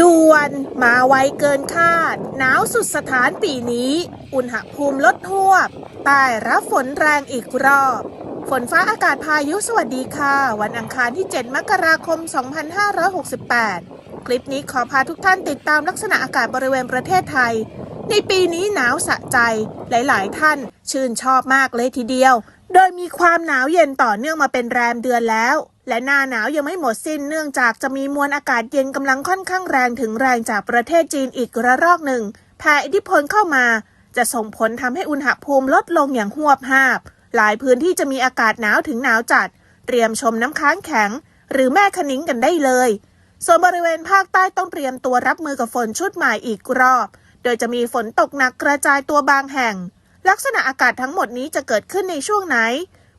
ด่วนมาไวเกินคาด หนาวสุดสถานปีนี้ อุณหภูมิลดทวบใต้รับฝนแรงอีกรอบ ฝนฟ้าอากาศพายุสวัสดีค่ะ วันอังคารที่ 7 มกราคม 2568 คลิปนี้ขอพาทุกท่านติดตามลักษณะอากาศบริเวณประเทศไทย ในปีนี้หนาวสะใจ หลาย ๆ ท่านชื่นชอบมากเลยทีเดียว โดยมีความหนาวเย็นต่อเนื่องมาเป็นแรมเดือนแล้ว และหน้าหนาวยังไม่หมดสิ้นเนื่องจากจะมีมวลอากาศเย็นกำลังค่อนข้างแรงถึงแรงจากประเทศจีนอีกระรอกหนึ่งแผ่อิทธิพลเข้ามา จะส่งผลทำให้อุณหภูมิลดลงอย่างหวบหาบ หลายพื้นที่จะมีอากาศหนาวถึงหนาวจัด เตรียมชมน้ำค้างแข็ง หรือแม่คนิ้งกันได้เลย ส่วนบริเวณภาคใต้ต้องเตรียมตัวรับมือกับฝนชุดใหม่อีกรอบ โดยจะมีฝนตกหนักกระจายตัวบางแห่ง ลักษณะอากาศทั้งหมดนี้จะเกิดขึ้นในช่วงไหน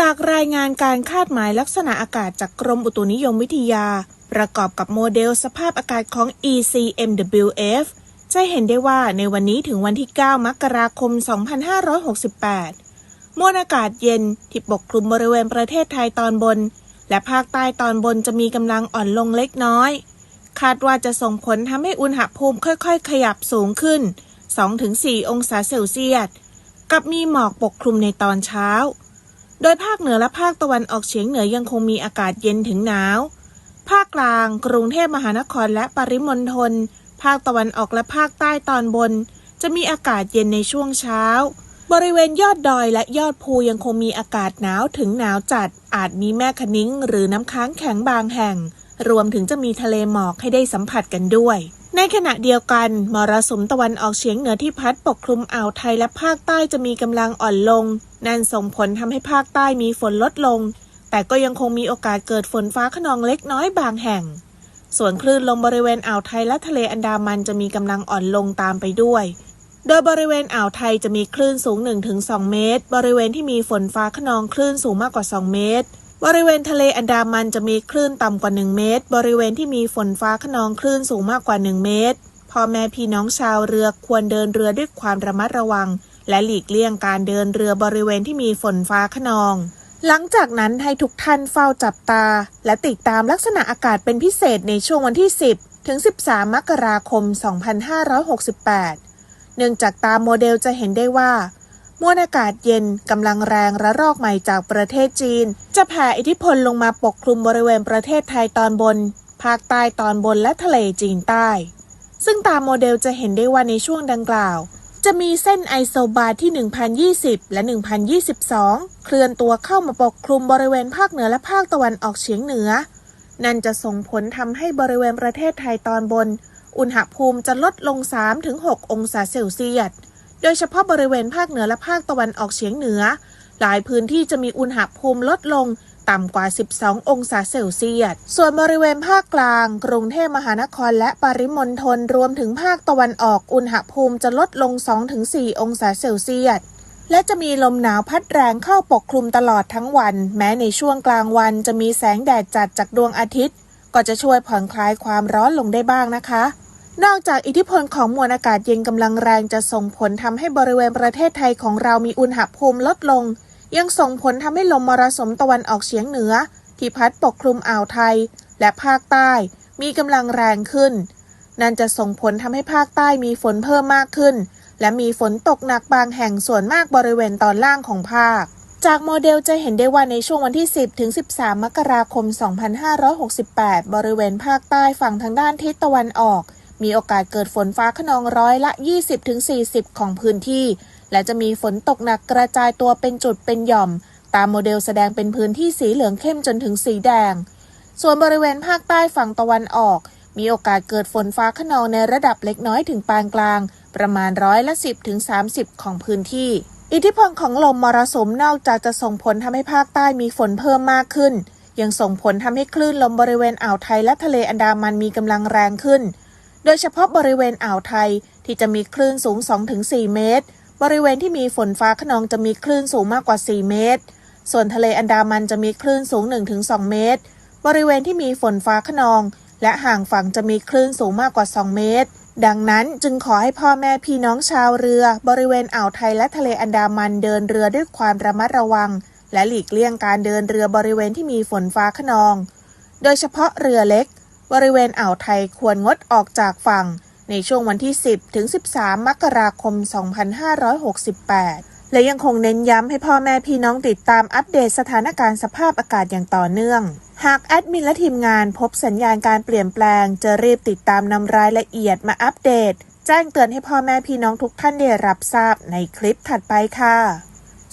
จากรายงานการคาดหมายลักษณะอากาศจากกรมอุตุนิยมวิทยา ประกอบกับโมเดลสภาพอากาศของ ECMWF จะเห็นได้ว่าในวันนี้ถึงวันที่ 9 มกราคม 2568 มวลอากาศเย็นที่ปกคลุมบริเวณประเทศไทยตอนบน และภาคใต้ตอนบนจะมีกำลังอ่อนลงเล็กน้อย คาดว่าจะส่งผลทำให้อุณหภูมิค่อยๆ ขยับสูงขึ้น 2-4 องศาเซลเซียส กับมีหมอกปกคลุมในตอนเช้า โดยภาคเหนือและภาคตะวันออกเฉียงเหนือยังคงมีอากาศเย็นถึงหนาว ภาคกลาง กรุงเทพมหานครและปริมณฑล ภาคตะวันออกและภาคใต้ตอนบน จะมีอากาศเย็นในช่วงเช้า บริเวณยอดดอยและยอดภูยังคงมีอากาศหนาวถึงหนาวจัด อาจมีแม่คะนิ้ง หรือน้ำค้างแข็งบางแห่ง รวมถึงจะมีทะเลหมอกให้ได้สัมผัสกันด้วย ในขณะเดียวกัน มรสุมตะวันออกเฉียงเหนือที่พัดปกคลุมอ่าวไทยและภาคใต้จะมีกำลังอ่อนลง นั่นส่งผลทำให้ภาคใต้มีฝนลดลง แต่ก็ยังคงมีโอกาสเกิดฝนฟ้าขนองเล็กน้อยบางแห่ง ส่วนคลื่นลมบริเวณอ่าวไทยและทะเลอันดามันจะมีกำลังอ่อนลงตามไปด้วย โดยบริเวณอ่าวไทยจะมีคลื่นสูง 1-2 เมตร บริเวณที่มีฝนฟ้าขนองคลื่นสูงมากกว่า 2 เมตร บริเวณทะเลอันดามันจะมีคลื่นต่ำกว่า 1 เมตร บริเวณที่มีฝนฟ้าขนองคลื่นสูงมากกว่า 1 เมตร พ่อแม่พี่น้องชาวเรือควรเดินเรือด้วยความระมัดระวัง และหลีกเลี่ยงการเดินเรือบริเวณที่มีฝนฟ้าขนอง หลังจากนั้นให้ทุกท่านเฝ้าจับตา และติดตามลักษณะอากาศเป็นพิเศษในช่วงวันที่ 10 ถึง 13 มกราคม 2568 เนื่องจากตามโมเดลจะเห็นได้ว่า มวลอากาศเย็นกำลังแรงระลอกใหม่จากประเทศจีน จะแผ่อิทธิพลลงมาปกคลุมบริเวณประเทศไทยตอนบน ภาคใต้ตอนบนและทะเลจีนใต้ ซึ่งตามโมเดลจะเห็นได้ว่าในช่วงดังกล่าว จะมีเส้นไอโซบาร์ที่ 1020 และ 1022 เคลื่อนตัวเข้ามาปกคลุมบริเวณภาคเหนือและภาคตะวันออกเฉียงเหนือ นั่นจะส่งผลทำให้บริเวณประเทศไทยตอนบน อุณหภูมิจะลดลง 3-6 องศาเซลเซียส โดยเฉพาะบริเวณภาคเหนือและภาคตะวันออกเฉียงเหนือ หลายพื้นที่จะมีอุณหภูมิลดลงต่ำกว่า 12 องศาเซลเซียส ส่วนบริเวณภาคกลาง กรุงเทพมหานครและปริมณฑลรวมถึงภาคตะวันออกอุณหภูมิจะลดลง 2-4 องศาเซลเซียส และจะมีลมหนาวพัดแรงเข้าปกคลุมตลอดทั้งวัน แม้ในช่วงกลางวันจะมีแสงแดดจัดจากดวงอาทิตย์ ก็จะช่วยผ่อนคลายความร้อนลงได้บ้างนะคะ นอกจากอิทธิพลของมวลอากาศเย็นกำลังแรงจะส่งผลทำให้บริเวณประเทศไทยของเรามีอุณหภูมิลดลง ยังส่งผลทำให้ลมมรสุมตะวันออกเฉียงเหนือ ที่พัดปกคลุมอ่าวไทย และภาคใต้ มีกำลังแรงขึ้น นั่นจะส่งผลทำให้ภาคใต้มีฝนเพิ่มมากขึ้น และมีฝนตกหนักบางแห่งส่วนมากบริเวณตอนล่างของภาค จากโมเดลจะเห็นได้ว่าในช่วงวันที่ 10 ถึง 13 มกราคม 2568 บริเวณภาคใต้ฝั่งทางด้านทิศตะวันออก มีโอกาสเกิดฝนฟ้าขนองร้อยละ 20-40 ของพื้นที่ และจะมีฝนตกหนักกระจายตัวเป็นจุดเป็นหย่อม ตามโมเดลแสดงเป็นพื้นที่สีเหลืองเข้มจนถึงสีแดง ส่วนบริเวณภาคใต้ฝั่งตะวันออก มีโอกาสเกิดฝนฟ้าขนองในระดับเล็กน้อยถึงปานกลาง ประมาณร้อยละ 10ถึง30 ของพื้นที่ อิทธิพลของลมมรสุมนอกจากจะส่งผลทำให้ภาคใต้มีฝนเพิ่มมากขึ้น ยังส่งผลทำให้คลื่นลมบริเวณอ่าวไทยและทะเลอันดามันมีกำลังแรงขึ้น โดยเฉพาะบริเวณอ่าวไทยที่จะมีคลื่นสูง 2-4 เมตร บริเวณที่มีฝนฟ้าขนองจะมีคลื่นสูงมากกว่า 4 เมตร ส่วนทะเลอันดามันจะมีคลื่นสูง 1-2 เมตร บริเวณที่มีฝนฟ้าขนอง และห่างฝั่งจะมีคลื่นสูงมากกว่า 2 เมตร ดังนั้นจึงขอให้พ่อแม่พี่น้องชาวเรือ บริเวณอ่าวไทยและทะเลอันดามันเดินเรือด้วยความระมัดระวัง และหลีกเลี่ยงการเดินเรือบริเวณที่มีฝนฟ้าขนอง โดยเฉพาะเรือเล็ก บริเวณอ่าวไทยควรงดออกจากฝั่ง ในช่วงวันที่ 10 ถึง 13 มกราคม 2568 และยังคงเน้นย้ำให้พ่อแม่พี่น้องติดตามอัปเดตสถานการณ์สภาพอากาศอย่างต่อเนื่อง หากแอดมินและทีมงานพบสัญญาณการเปลี่ยนแปลง จะรีบติดตามนำรายละเอียดมาอัปเดต แจ้งเตือนให้พ่อแม่พี่น้องทุกท่านได้รับทราบในคลิปถัดไปค่ะ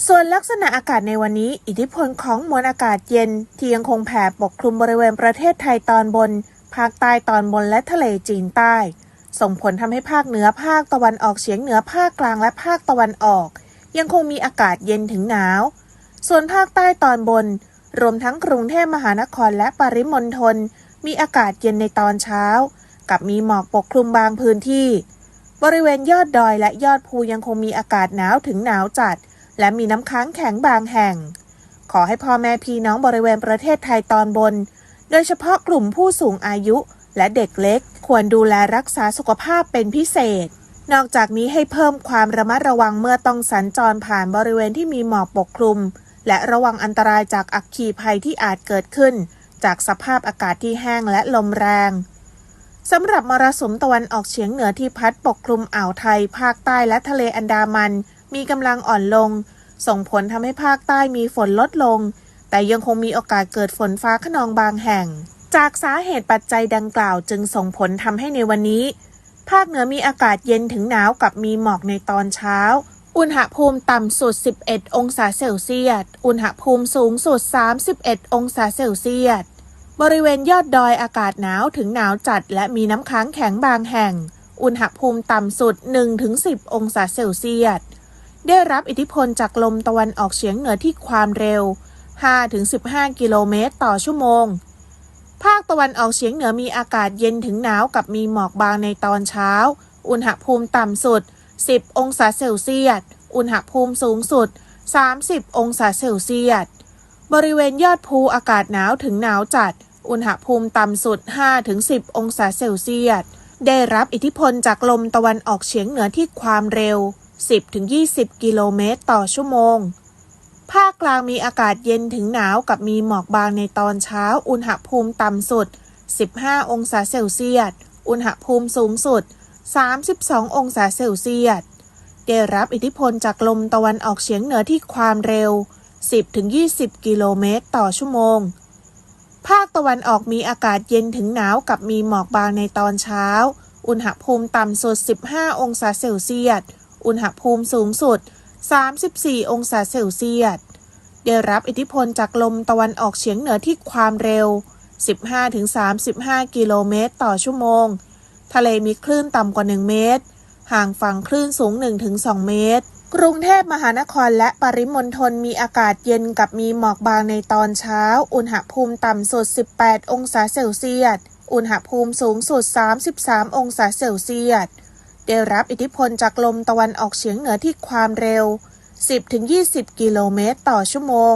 ส่วนลักษณะอากาศในวันนี้ อิทธิพลของมวลอากาศเย็น ที่ยังคงแผ่ปกคลุมบริเวณประเทศไทยตอนบน ภาคใต้ตอนบนและทะเลจีนใต้ ส่งผลทำให้ภาคเหนือภาคตะวันออกเฉียงเหนือภาคกลางและภาคตะวันออก ยังคงมีอากาศเย็นถึงหนาว ส่วนภาคใต้ตอนบน รวมทั้งกรุงเทพมหานครและปริมณฑลมีอากาศเย็นในตอนเช้า กับมีหมอกปกคลุมบางพื้นที่ บริเวณยอดดอยและยอดภูยังคงมีอากาศหนาวถึงหนาวจัด และมีน้ำค้างแข็งบางแห่ง ขอให้พ่อแม่พี่น้องบริเวณประเทศไทยตอนบน โดยเฉพาะกลุ่มผู้สูงอายุและเด็กเล็กควรดูแลรักษาสุขภาพเป็นพิเศษ นอกจากนี้ให้เพิ่มความระมัดระวังเมื่อต้องสัญจรผ่านบริเวณที่มีหมอกปกคลุม และระวังอันตรายจากอัคคีภัยที่อาจเกิดขึ้น จากสภาพอากาศที่แห้งและลมแรงสำหรับมรสุมตะวันออกเฉียงเหนือที่พัดปกคลุมอ่าวไทย ภาคใต้และทะเลอันดามัน มีกำลังอ่อนลง ส่งผลทำให้ภาคใต้มีฝนลดลง แต่ยังคงมีโอกาสเกิดฝนฟ้าขนองบางแห่ง จากสาเหตุปัจจัยดังกล่าวจึงส่งผลทำให้ในวันนี้ ภาคเหนือมีอากาศเย็นถึงหนาวกับมีหมอกในตอนเช้า อุณหภูมิต่ำสุด 11 องศาเซลเซียส อุณหภูมิสูงสุด 31 องศาเซลเซียส บริเวณยอดดอยอากาศหนาวถึงหนาวจัด และมีน้ำค้างแข็งบางแห่ง อุณหภูมิต่ำสุด 1-10 องศาเซลเซียส ได้รับอิทธิพลจากลมตะวันออกเฉียงเหนือที่ความเร็ว 5-15 กิโลเมตรต่อชั่วโมง ภาคตะวันออกเฉียงเหนือมีอากาศเย็นถึงหนาวกับมีหมอกบางในตอนเช้า อุณหภูมิต่ำสุด 10 องศาเซลเซียส อุณหภูมิสูงสุด 30 องศาเซลเซียส บริเวณยอดภูอากาศหนาวถึงหนาวจัด อุณหภูมิต่ำสุด 5-10 องศาเซลเซียส ได้รับอิทธิพลจากลมตะวันออกเฉียงเหนือที่ความเร็ว 10-20 กิโลเมตรต่อชั่วโมง กลางมีอากาศเย็นถึงหนาวกับมีหมอกบางในตอนเช้า อุณหภูมิต่ำสุด 15 องศาเซลเซียส อุณหภูมิสูงสุด 32 องศาเซลเซียส ได้รับอิทธิพลจากลมตะวันออกเฉียงเหนือที่ความเร็ว 10-20 กิโลเมตรต่อชั่วโมง ภาคตะวันออกมีอากาศเย็นถึงหนาวกับมีหมอกบางในตอนเช้า อุณหภูมิต่ำสุด 15 องศาเซลเซียส อุณหภูมิสูงสุด 34 องศาเซลเซียส ได้รับอิทธิพลจากลมตะวันออกเฉียงเหนือที่ความเร็ว 15-35 กิโลเมตรต่อชั่วโมง ทะเลมีคลื่นต่ำกว่า 1 เมตร ห่างฝั่งคลื่นสูง 1-2 เมตร กรุงเทพมหานครและปริมณฑลมีอากาศเย็นกับมีหมอกบางในตอนเช้า อุณหภูมิต่ำสุด 18 องศาเซลเซียส อุณหภูมิสูงสุด 33 องศาเซลเซียส ได้รับอิทธิพลจากลมตะวันออกเฉียงเหนือที่ความเร็ว 10-20 กิโลเมตรต่อชั่วโมง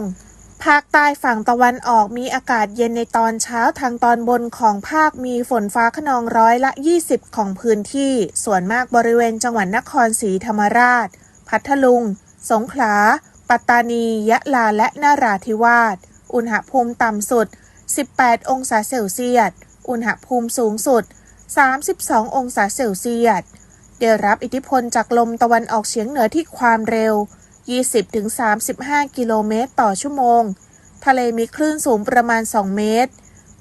ภาคใต้ฝั่งตะวันออกมีอากาศเย็นในตอนเช้าทางตอนบนของภาคมีฝนฟ้าขนองร้อยละ 20 ของพื้นที่ ส่วนมากบริเวณจังหวัดนครศรีธรรมราช พัทลุง สงขลา ปัตตานี ยะลา และนราธิวาส อุณหภูมิต่ำสุด 18 องศาเซลเซียส อุณหภูมิสูงสุด 32 องศาเซลเซียส ได้รับอิทธิพลจากลมตะวันออกเฉียงเหนือที่ความเร็ว 20-35 กิโลเมตรต่อชั่วโมง ทะเลมีคลื่นสูงประมาณ 2 เมตร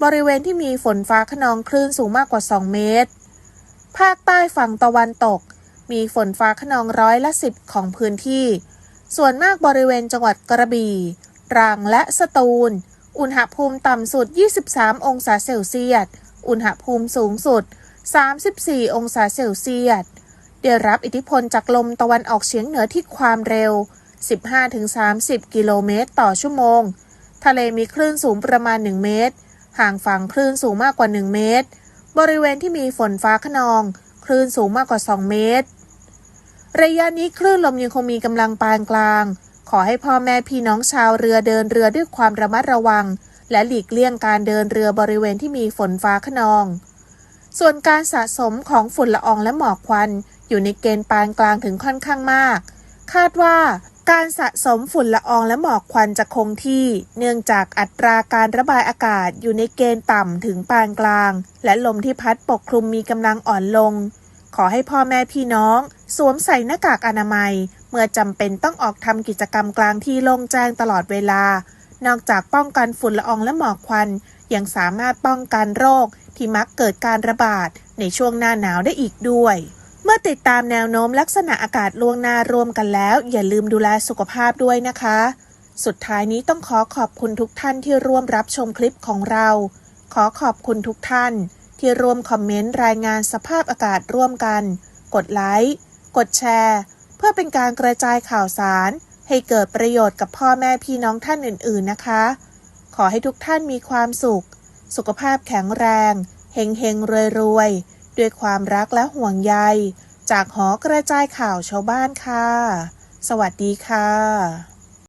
บริเวณที่มีฝนฟ้าขนองคลื่นสูงมากกว่า 2 เมตร ภาคใต้ฝั่งตะวันตก มีฝนฟ้าขนองร้อยละ 10 ของพื้นที่ ส่วนมากบริเวณจังหวัดกระบี่ตรังและสตูล อุณหภูมิต่ำสุด 23 องศาเซลเซียส อุณหภูมิสูงสุด 34 องศาเซลเซียส ได้รับอิทธิพลจากลมตะวันออกเฉียงเหนือที่ความเร็ว 15-30 กิโลเมตรต่อชั่วโมง ทะเลมีคลื่นสูงประมาณ 1 เมตร ห่างฝั่งคลื่นสูงมากกว่า 1 เมตร บริเวณที่มีฝนฟ้าขนอง คลื่นสูงมากกว่า 2 เมตร ระยะนี้คลื่นลมยังคงมีกำลังปานกลาง ขอให้พ่อแม่พี่น้องชาวเรือเดินเรือด้วยความระมัดระวัง และหลีกเลี่ยงการเดินเรือบริเวณที่มีฝนฟ้าขนอง ส่วนการสะสมของฝุ่นละอองและหมอกควัน อยู่ในเกณฑ์ปานกลางถึงค่อนข้างมาก คาดว่าการสะสมฝุ่นละอองและหมอกควันจะคงที่ เนื่องจากอัตราการระบายอากาศอยู่ในเกณฑ์ต่ำถึงปานกลาง และลมที่พัดปกคลุมมีกำลังอ่อนลง ขอให้พ่อแม่พี่น้อง สวมใส่หน้ากากอนามัย เมื่อจำเป็นต้องออกทำกิจกรรมกลางที่โล่งแจ้งตลอดเวลา นอกจากป้องกันฝุ่นละอองและหมอกควัน ยังสามารถป้องกันโรค ที่มักเกิดการระบาดในช่วงหน้าหนาวได้อีกด้วย เมื่อติดตามแนวโน้มลักษณะอากาศล่วงหน้ารวมกันแล้ว อย่าลืมดูแลสุขภาพด้วยนะคะ สุดท้ายนี้ต้องขอขอบคุณทุกท่านที่ร่วมรับชมคลิปของเรา ขอขอบคุณทุกท่าน ที่ร่วมคอมเมนต์รายงานสภาพอากาศร่วมกัน กดไลค์กดแชร์ เพื่อเป็นการกระจายข่าวสาร ให้เกิดประโยชน์กับพ่อแม่พี่น้องท่านอื่น ๆนะคะ ขอให้ทุกท่านมีความสุข สุขภาพแข็งแรงเฮงเฮงรวยรวยด้วยความรักและห่วงใย จากหอกระจายข่าวชาวบ้านค่ะ สวัสดีค่ะ